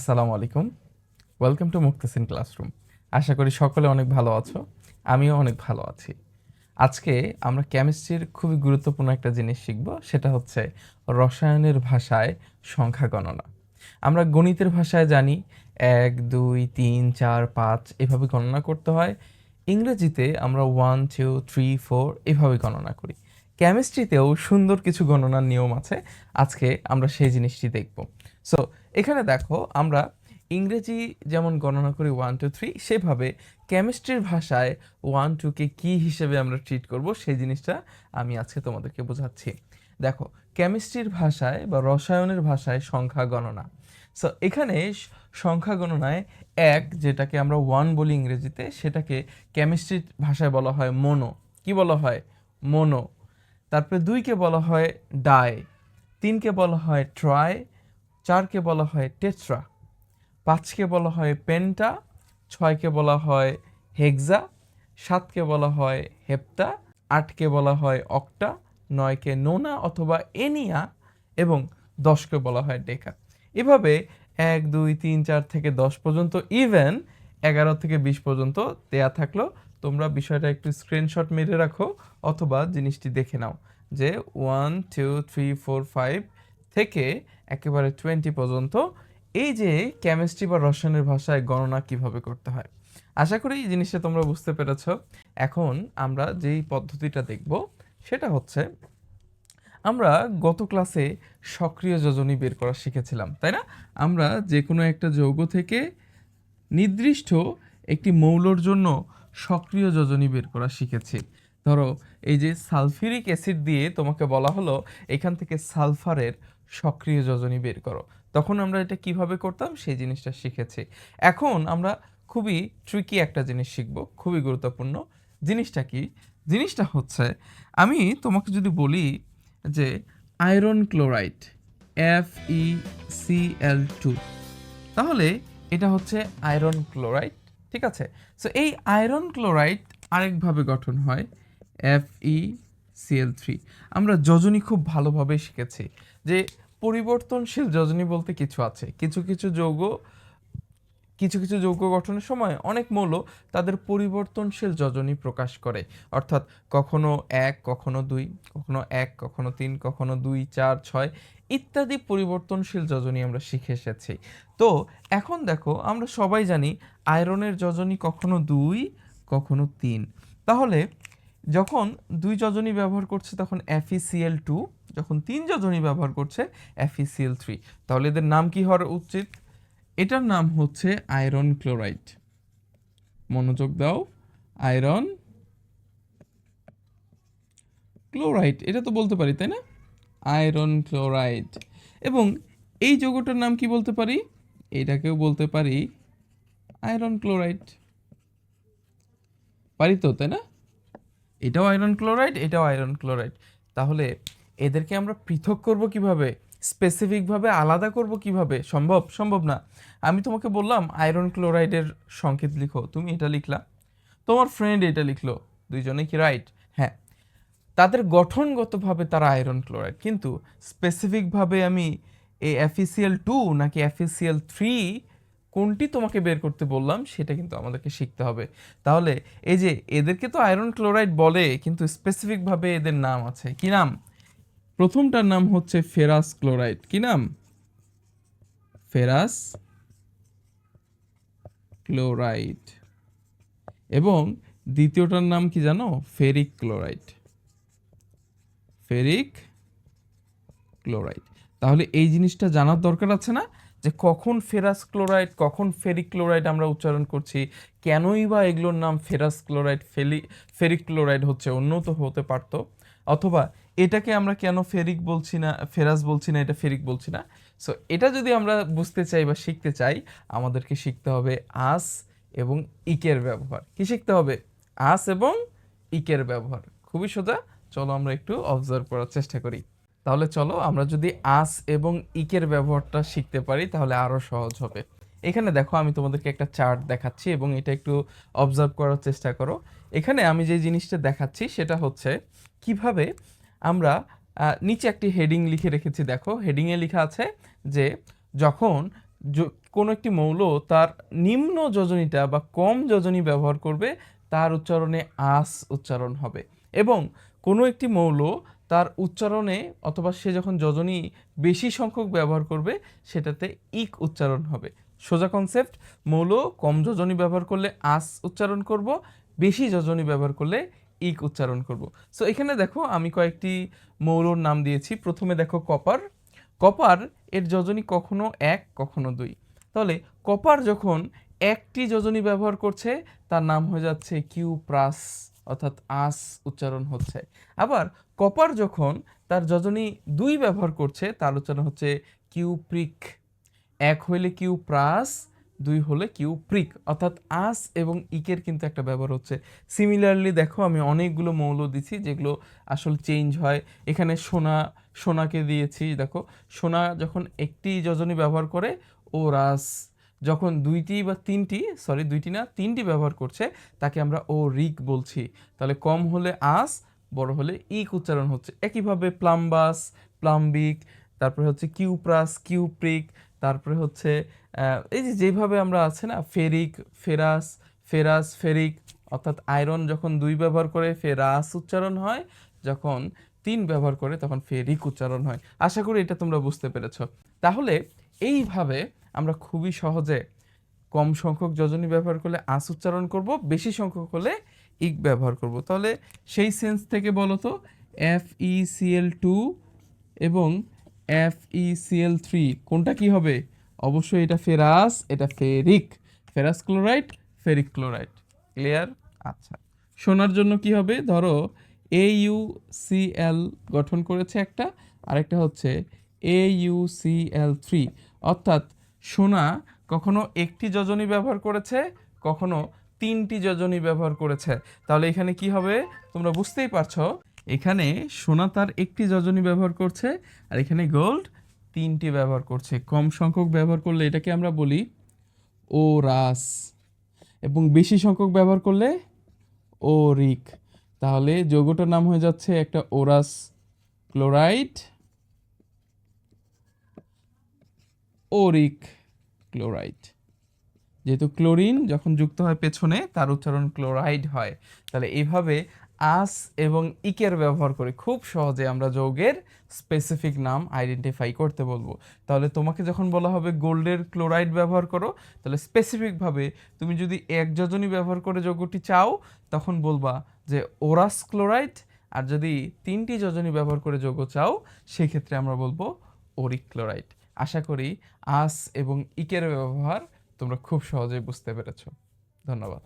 আসসালামু আলাইকুম। Welcome to Muktasin classroom আশা করি সকলে অনেক ভালো আছো, আমিও অনেক ভালো আছি। আজকে আমরা কেমিস্ট্রির খুবই গুরুত্বপূর্ণ একটা জিনিস শিখব, সেটা হচ্ছে রসায়নের ভাষায় সংখ্যা গণনা। আমরা গণিতের ভাষায় জানি এক, দুই, তিন, চার, পাঁচ, এভাবে গণনা করতে হয়। ইংরেজিতে আমরা ওয়ান টু থ্রি ফোর এভাবে গণনা করি। কেমিস্ট্রিতেও সুন্দর কিছু গণনার নিয়ম আছে। আজকে আমরা সেই জিনিসটি দেখব। সো এখানে দেখো, আমরা ইংরেজি যেমন গণনা করি ওয়ান টু থ্রি সেভাবে কেমিস্ট্রির ভাষায় ওয়ান টুকে কী হিসেবে আমরা ট্রিট করব সেই জিনিসটা আমি আজকে তোমাদেরকে বোঝাচ্ছি। দেখো কেমিস্ট্রির ভাষায় বা রসায়নের ভাষায় সংখ্যা গণনা। সো এখানে সংখ্যা গণনায় এক, যেটাকে আমরা ওয়ান বলি ইংরেজিতে, সেটাকে কেমিস্ট্রির ভাষায় বলা হয় মোনো কি বলা হয়? মোনো তারপরে দুইকে বলা হয় ডাই তিনকে বলা হয় ট্রাই চারকে বলা হয় টেট্রা, পাঁচকে বলা হয় পেন্টা, ছয়কে বলা হয় হেক্সা, সাতকে বলা হয় হেপ্টা, আটকে বলা হয় অক্টা, নয়কে নোনা অথবা এনিয়া এবং দশকে বলা হয় ডেকা। এভাবে এক, দুই, তিন, চার থেকে দশ পর্যন্ত ইভেন এগারো থেকে বিশ পর্যন্ত দেয়া থাকল। তোমরা বিষয়টা একটু স্ক্রিনশট মেরে রাখো অথবা জিনিসটি দেখে নাও যে one two three four five থেকে একেবারে টোয়েন্টি পর্যন্ত এই যে কেমিস্ট্রি বা রসায়নের ভাষায় গণনা কীভাবে করতে হয়? আশা করি এই জিনিসটা তোমরা বুঝতে পেরেছ। এখন আমরা যেই পদ্ধতিটা দেখব, সেটা হচ্ছে আমরা গত ক্লাসে সক্রিয় যোজনী বের করা শিখেছিলাম, তাই না? আমরা যে কোনো একটা যৌগ থেকে নির্দিষ্ট একটি মৌলর জন্য সক্রিয় যোজনী বের করা শিখেছি। ধরো, এই যে সালফিউরিক অ্যাসিড দিয়ে তোমাকে বলা হলো, এখান থেকে সালফারের সক্রিয় যোজনী বের করো। তখন আমরা এটা কীভাবে করতাম? সেই জিনিসটা শিখেছি। এখন আমরা খুবই ট্রিকি একটা জিনিস শিখব, খুবই গুরুত্বপূর্ণ। জিনিসটা কি? জিনিসটা হচ্ছে, আমি তোমাকে যদি বলি যে iron chloride F E C L two তাহলে এটা হচ্ছে আয়রন ক্লোরাইড ঠিক আছে? সো এই আয়রন ক্লোরাইড আরেকভাবে গঠন হয় এফ ই সিএল থ্রি আমরা যোজনী খুব ভালোভাবে শিখেছি যে পরিবর্তনশীল যোজনী বলতে কিছু আছে। কিছু কিছু যৌগ, কিছু কিছু যৌগ গঠনের সময় অনেক মৌল তাদের পরিবর্তনশীল যোজনী প্রকাশ করে। অর্থাৎ কখনো এক, কখনো দুই, কখনো এক, কখনো তিন, কখনো দুই, চার, ছয় ইত্যাদি পরিবর্তনশীল যোজনী আমরা শিখে এসেছি। তো এখন দেখো আমরা সবাই জানি আয়রনের যোজনী কখনো দুই, কখনো তিন। তাহলে যখন দুই যোজনী ব্যবহার করছে, তখন এফিসিএল টু যখন তিন যজনী ব্যবহার করছে এফিসিএল থ্রি তাহলে এদের নাম কি হওয়া উচিত? এটার নাম হচ্ছে আয়রন ক্লোরাইড। মনোযোগ দাও, আয়রন ক্লোরাইড, এটা তো বলতে পারি, তাই না? Iron chloride. এবং এই যৌগটার নাম কি বলতে পারি? এটাকেও বলতে পারি আয়রন ক্লোরাইড। পারি তো, তাই না? এটাও আয়রন ক্লোরাইড এটাও আয়রন ক্লোরাইড তাহলে এদেরকে আমরা পৃথক করব কীভাবে? স্পেসিফিকভাবে আলাদা করব কীভাবে? সম্ভব? সম্ভব না। আমি তোমাকে বললাম আয়রন ক্লোরাইডের সংকেত লিখো। তুমি এটা লিখলা। তোমার ফ্রেন্ড এটা লিখলো। দুইজনে কি রাইট হ্যাঁ। তাদের গঠনগতভাবে তারা আয়রন ক্লোরাইড কিন্তু স্পেসিফিকভাবে আমি এই এফিসিএল টু নাকি এফিসিএল থ্রি কোনটি তোমাকে বের করতে বললাম, সেটা কিন্তু আমাদেরকে শিখতে হবে। তাহলে এই যে এদেরকে তো আয়রন ক্লোরাইড বলে, কিন্তু স্পেসিফিকভাবে এদের নাম আছে। কি নাম? প্রথমটার নাম হচ্ছে ফেরাস ক্লোরাইড। কি নাম? Ferrous chloride. এবং দ্বিতীয়টার নাম কি জানো? Ferric chloride. Ferric chloride. তাহলে এই জিনিসটা জানার দরকার আছে না? যে কখন ফেরাস ক্লোরাইড কখন ফেরিক ক্লোরাইড আমরা উচ্চারণ করছি, কেনই বা এগুলোর নাম ফেরাস ক্লোরাইড ফেলি ফেরিক ক্লোরাইড হচ্ছে উন্নত হতে পারতো। অথবা এটাকে আমরা কেন ফেরিক বলছি না, ফেরাস বলছি না, এটা ফেরিক বলছি না? সো এটা যদি আমরা বুঝতে চাই বা শিখতে চাই, আমাদেরকে শিখতে হবে আস এবং ইকের ব্যবহার। কি শিখতে হবে? আস এবং ইকের ব্যবহার। খুবই সোজা। চলো আমরা একটু অবজার্ভ করার চেষ্টা করি। তাহলে চলো আমরা যদি আস এবং ইকের ব্যবহারটা শিখতে পারি, তাহলে আরও সহজ হবে। এখানে দেখো আমি তোমাদেরকে একটা চার্ট দেখাচ্ছি এবং এটা একটু অবজার্ভ করার চেষ্টা করো। এখানে আমি যে জিনিসটা দেখাচ্ছি, সেটা হচ্ছে কীভাবে আমরা নিচে একটি হেডিং লিখে রেখেছি। দেখো হেডিংয়ে লেখা আছে যে যখন কোনো একটি মৌল তার নিম্ন যোজনীটা বা কম যোজনী ব্যবহার করবে, তার উচ্চারণে আস উচ্চারণ হবে। এবং কোনো একটি মৌল তার উচ্চারণে অথবা সে যখন যজনী বেশি সংখ্যক ব্যবহার করবে, সেটাতে ইক উচ্চারণ হবে। সোজা কনসেপ্ট মৌল কম যজনী ব্যবহার করলে আস উচ্চারণ করব, বেশি যজনী ব্যবহার করলে ইক উচ্চারণ করব। সো এখানে দেখো আমি কয়েকটি মৌলর নাম দিয়েছি। প্রথমে দেখো কপার। কপার এর যজনী কখনো এক, কখনো দুই। তাহলে কপার যখন একটি যজনী ব্যবহার করছে, তার নাম হয়ে যাচ্ছে কিউ প্রাস। অর্থাৎ আস উচ্চারণ হচ্ছে। আবার কপার যখন তার যোজনী দুই ব্যবহার করছে, তার উচ্চারণ হচ্ছে কিউ প্রিক এক হইলে কিউ প্রাস দুই হলে কিউ প্রিক অর্থাৎ আস এবং ইকের কিন্তু একটা ব্যবহার হচ্ছে। সিমিলারলি দেখো, আমি অনেকগুলো মৌল দিছি যেগুলো আসল চেঞ্জ হয়। এখানে সোনা, সোনাকে দিয়েছি, দেখো। সোনা যখন একটি যোজনী ব্যবহার করে ও রাস যখন দুইটি বা তিনটি সরি দুইটি না, তিনটি ব্যবহার করছে, তাকে আমরা ও রিক বলছি। তাহলে কম হলে আস, বড় হলে ইক উচ্চারণ হচ্ছে। একইভাবে প্লাম্বাস, প্লাম্বিক, তারপরে হচ্ছে কিউপ্রাস, কিউপ্রিক, তারপরে হচ্ছে এই যে যেভাবে আমরা আছে না, ফেরিক, ফেরাস ফেরাস, ফেরিক, অর্থাৎ আয়রন যখন দুই ব্যবহার করে, ফেরাস উচ্চারণ হয়, যখন তিন ব্যবহার করে, তখন ফেরিক উচ্চারণ হয়। আশা করি এটা তোমরা বুঝতে পেরেছ। তাহলে এইভাবে আমরা খুবই সহজে কম সংখ্যক যজনী ব্যবহার করলে আস উচ্চারণ করব, বেশি সংখ্যক হলে ইক ব্যবহার করব। তাহলে সেই সেন্স থেকে বলো তো এফ ই সিএল টু এবং এফ ই সিএল থ্রি কোনটা কি হবে? অবশ্যই এটা ফেরাস, এটা ferric. Ferrous chloride, ferric chloride. Clear আচ্ছা। শোনার জন্য কি হবে? ধরো এ ইউ সি এল গঠন করেছে একটা, আরেকটা হচ্ছে A U C L three অর্থাৎ সোনা কখনো একটি যজনী ব্যবহার করেছে, কখনো তিনটি যজনী ব্যবহার করেছে। তাহলে এখানে কি হবে? তোমরা বুঝতেই পারছ, এখানে সোনা তার একটি যজনী ব্যবহার করছে আর এখানে গোল্ড তিনটি ব্যবহার করছে। কম সংখ্যক ব্যবহার করলে এটাকে আমরা বলি ও রাস এবং বেশি সংখ্যক ব্যবহার করলে ও রিক তাহলে যৌগটার নাম হয়ে যাচ্ছে একটা ওরাস ক্লোরাইড ওরিক ক্লোরাইড। যেহেতু ক্লোরিন যখন যুক্ত হয় পেছনে, তার উচ্চারণ ক্লোরাইড হয়। তাহলে এইভাবে আস এবং ইকের ব্যবহার করে খুব সহজে আমরা যৌগের স্পেসিফিক নাম আইডেন্টিফাই করতে বলব। তাহলে তোমাকে যখন বলা হবে গোল্ডের ক্লোরাইড ব্যবহার করো, তাহলে স্পেসিফিকভাবে তুমি যদি এক যোজনী ব্যবহার করে যৌগটি চাও, তখন বলবা যে ওরাস ক্লোরাইড, আর যদি তিনটি যোজনী ব্যবহার করে যৌগ চাও, সেক্ষেত্রে আমরা বলব ওরিক ক্লোরাইড। আশা করি আস এবং ইকের ব্যবহার তোমরা খুব সহজেই বুঝতে পেরেছ। ধন্যবাদ।